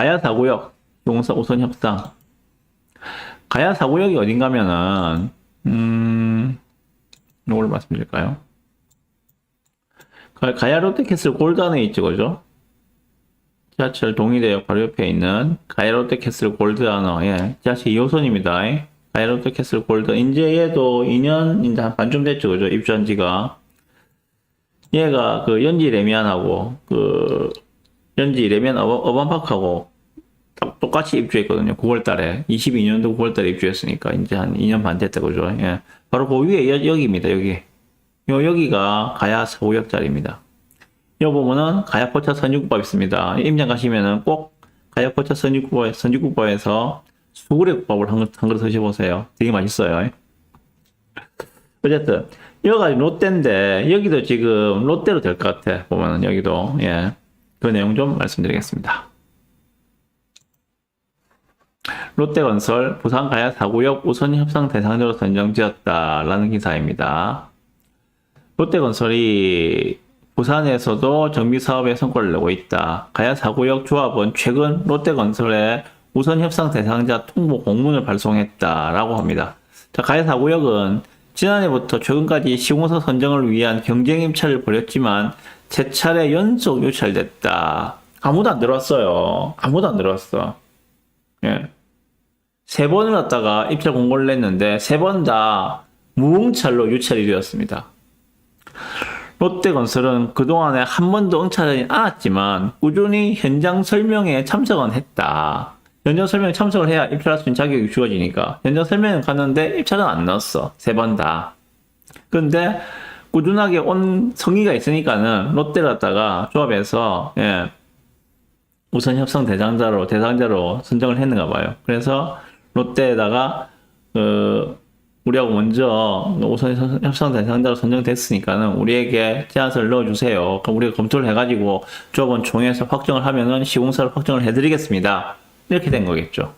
가야 사구역 용서 우선 협상. 가야 사구역이 어딘가면은 음 이걸 말씀드릴까요? 가- 가야 롯데캐슬 골드 안에 있죠, 그죠? 지하철 동의대역 바로 옆에 있는 가야 롯데캐슬 골드 안어, 예, 지하철 2호선입니다. 가야 롯데캐슬 골드. 이제 얘도 2년, 이제 한 반쯤 됐죠, 그죠? 입주한 지가. 얘가 그 연지 레미안하고 그 연지 레미안 어반, 어반파크하고 딱 똑같이 입주했거든요. 9월 달에. 22년도 9월 달에 입주했으니까 이제 한 2년 반 됐다, 그죠? 예. 바로 그 위에 여, 여기입니다, 여기. 요, 여기가 가야 서구역자리입니다. 요 보면은 가야 포차 선유국밥 있습니다. 임장 가시면은 꼭 가야 포차 선유국밥, 선유국밥에서 수구레국밥을 한, 그릇- 한 그릇 드셔보세요. 되게 맛있어요. 어쨌든, 여기가 롯데인데, 여기도 지금 롯데로 될 것 같아. 보면은 여기도, 예. 그 내용 좀 말씀드리겠습니다. 롯데건설 부산 가야 4구역 우선 협상 대상자로 선정되었다라는 기사입니다. 롯데건설이 부산에서도 정비 사업에 성과를 내고 있다. 가야 4구역 조합은 최근 롯데건설에 우선 협상 대상자 통보 공문을 발송했다라고 합니다. 자, 가야 4구역은 지난해부터 최근까지 시공사 선정을 위한 경쟁 임차를 벌였지만 세 차례 연속 유찰됐다. 아무도 안 들어왔어요. 아무도 안 들어왔어. 예. 세 번을 갖다가 입찰 공고를 냈는데 세 번 다 무응찰로 유찰이 되었습니다. 롯데건설은 그동안에 한 번도 응찰하지 않았지만 꾸준히 현장 설명에 참석은 했다. 현장 설명에 참석을 해야 입찰할 수 있는 자격이 주어지니까 현장 설명을 갔는데 입찰은 안 넣었어. 세 번 다. 근데 꾸준하게 온 성의가 있으니까는 롯데 갔다가 조합해서 예, 우선 협상 대상자로 대상자로 선정을 했는가 봐요. 그래서 롯데에다가 그 우리하고 먼저 우선 협상 대상자로 선정됐으니까는 우리에게 제안서를 넣어주세요. 그럼 우리가 검토를 해가지고 조합원 총회에서 확정을 하면은 시공사를 확정을 해드리겠습니다. 이렇게 된 거겠죠.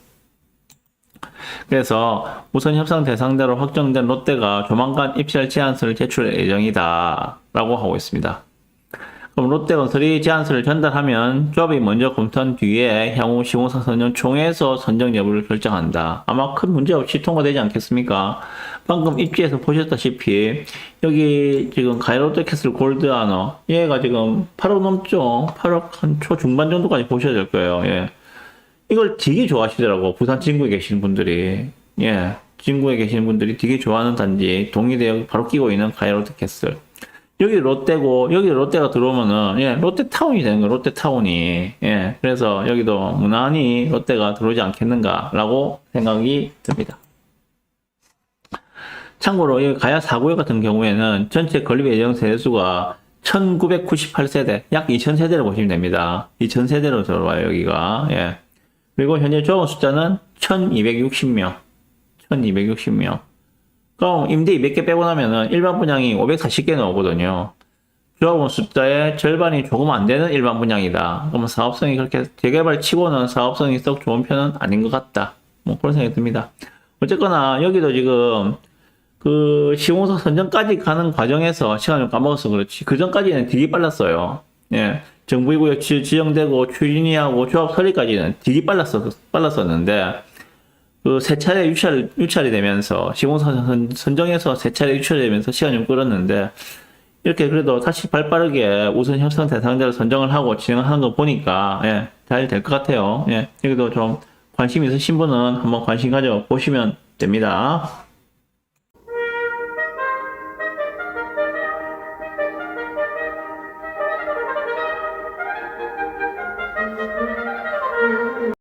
그래서 우선 협상 대상자로 확정된 롯데가 조만간 입찰 제안서를 제출할 예정이다. 라고 하고 있습니다. 그럼 롯데건설이 제안서를 전달하면 조합이 먼저 검토한 뒤에 향후 시공사 선정 총회에서 선정 여부를 결정한다. 아마 큰 문제 없이 통과되지 않겠습니까? 방금 입지에서 보셨다시피 여기 지금 가이롯데캐슬 골드 아너 얘가 지금 8억 넘죠? 8억 한 초 중반 정도까지 보셔야 될 거예요. 예. 이걸 되게 좋아하시더라고 부산 진구에 계시는 분들이 예 진구에 계시는 분들이 되게 좋아하는 단지 동의대역 바로 끼고 있는 가이롯데캐슬 여기 롯데고 여기 롯데가 들어오면은 예 롯데타운이 되는 거예요 롯데타운이. 예 그래서 여기도 무난히 롯데가 들어오지 않겠는가라고 생각이 듭니다. 참고로 이 가야 4구역 같은 경우에는 전체 건립 예정 세대수가 1998세대 약 2000세대를 보시면 됩니다. 2000세대로 들어와요 여기가. 예. 그리고 현재 조합원 숫자는 1260명 1260명 그럼 임대 200개 빼고 나면은 일반 분양이 540개 나오거든요. 조합원 숫자의 절반이 조금 안 되는 일반 분양이다. 그러면 사업성이 그렇게 재개발 치고는 사업성이 썩 좋은 편은 아닌 것 같다. 뭐 그런 생각이 듭니다. 어쨌거나 여기도 지금 그 시공사 선정까지 가는 과정에서 시간을 까먹어서 그렇지. 그 전까지는 되게 빨랐어요. 예. 정부구역 지- 지정되고 추진위하고 조합 처리까지는 되게 빨랐었, 빨랐었는데 그 세 차례 유찰, 유찰이 되면서, 시공사 선, 선정해서 세 차례 유찰이 되면서 시간이 좀 끌었는데, 이렇게 그래도 다시 발 빠르게 우선 협상 대상자를 선정을 하고 진행을 하는 거 보니까, 예, 잘 될 것 같아요. 예, 여기도 좀 관심 있으신 분은 한번 관심 가져 보시면 됩니다.